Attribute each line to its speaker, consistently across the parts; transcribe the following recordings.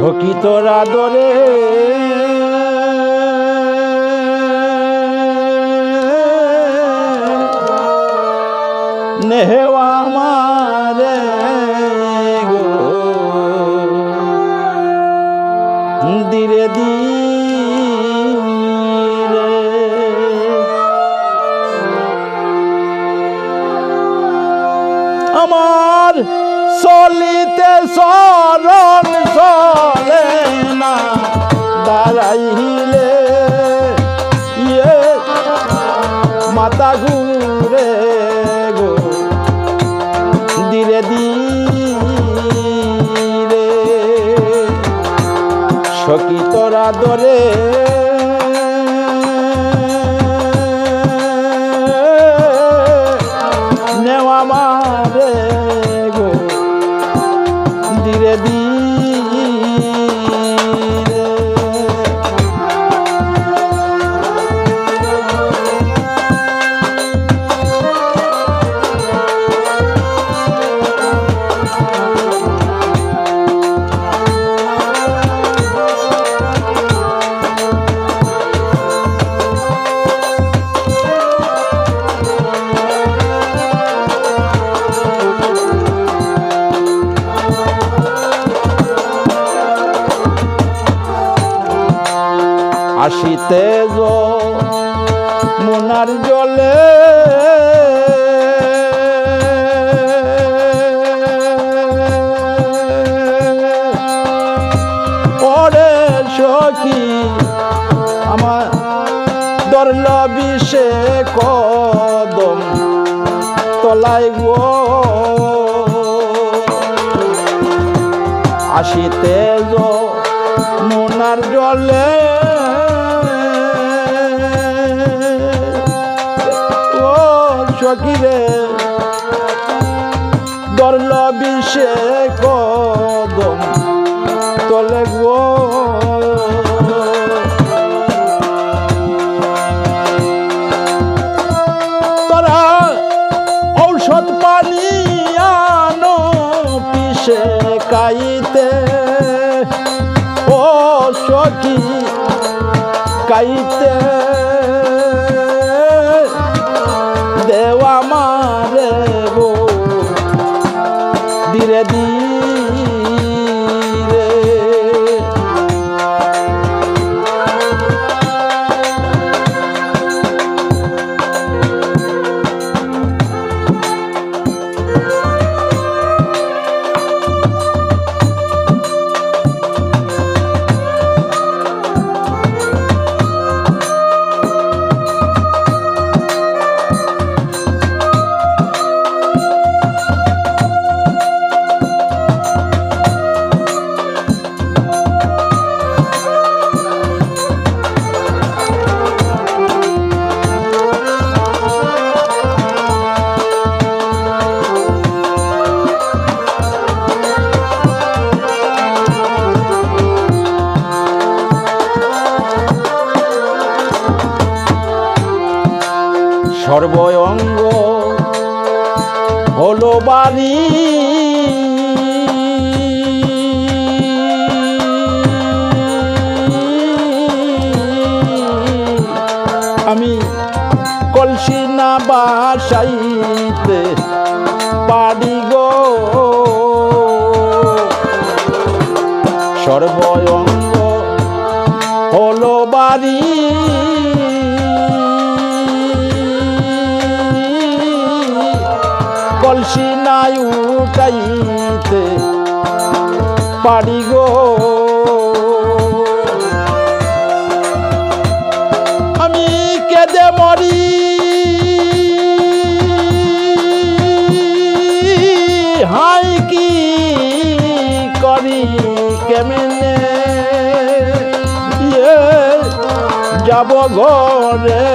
Speaker 1: সখী তোরা দরে নেহেওয়া আমারে গো। ধীরে ধীরে। আমার চলিতে চরণ চলে না দাঁড়াইলে ইয়ে মাতা ঘুরে গো ধীরে ধীরে। তোরা দরে আসিতে মোনার জলে। পরে সখী আমার দরল বিষে কদম তলাই গো। আসিতে মোনার জলে। সকিরে দরল বিষে কদম তলে গো। ঔষধ পানি পিসে কাইতে। ও সখী কাইতে। ধীরে সর্বঙ্গ হলো আমি কলসি না বাসাইতে পারি উঠাইতে পারি গো। আমি কেদে মরি। হাই কি করি কেমনে? ইয়ে যাব ঘরে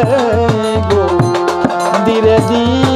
Speaker 1: গো, ধীরে ধীরে।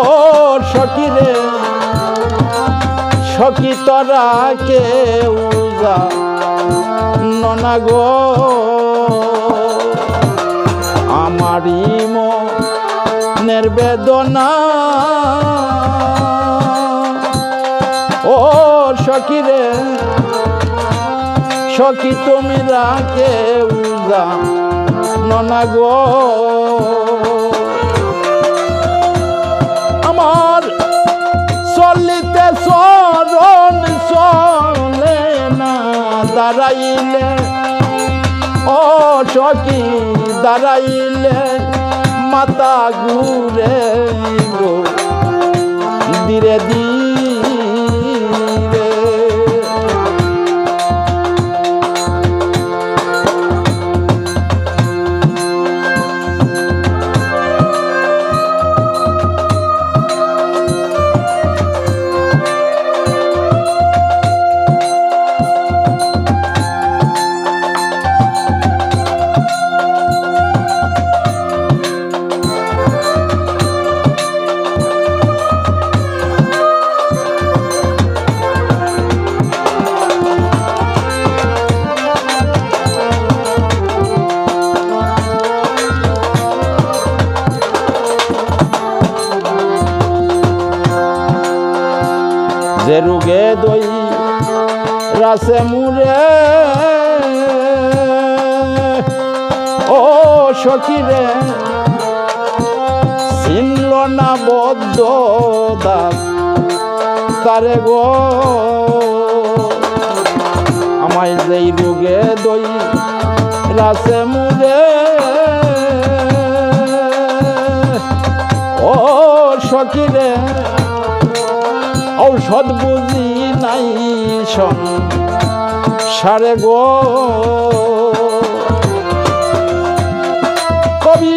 Speaker 1: ও সকিরে সখী তোরা কেউ যা ননা গো। আমারই মনের বেদনা। ও সকিরে সখী তুমি রাখে উজা ননা গো। আমার চলিতে চরণ চলে না দাঁড়াইলে। ও সখী দাঁড়াইলে মাতা ঘুরে ধীরে ধীরে রাসে মুরে। ও সখিরে চিনল না বদ্ধ দাস তারে গো। আমায় যেই রুগে দই রাসে মুরে। ও সখিরে ঔষধ বুঝি নাই সন সারে গো। কবি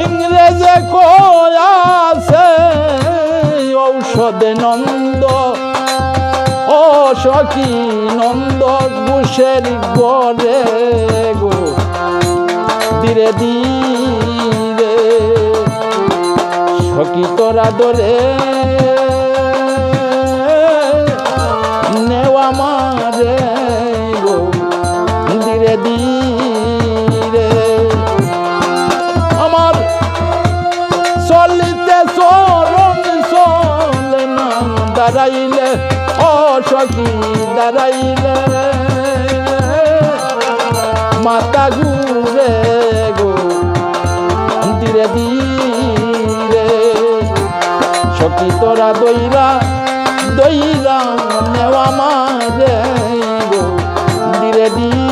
Speaker 1: ইংরেজে কয়াছে, ঔষধে নন্দ ও সখী নন্দ ঘুষের গরে গো। ধীরে ধীরে সখী তোরা দরে নেওয়া মারে চরণ চলে না দাঁড়াইলে ও দাঁড়াইলে। মাতা ঘুরে গো, ধীরে ধীরে সখী তোরা দইরা দইরা নেওয়া মারে গো। ধীরে ধীরে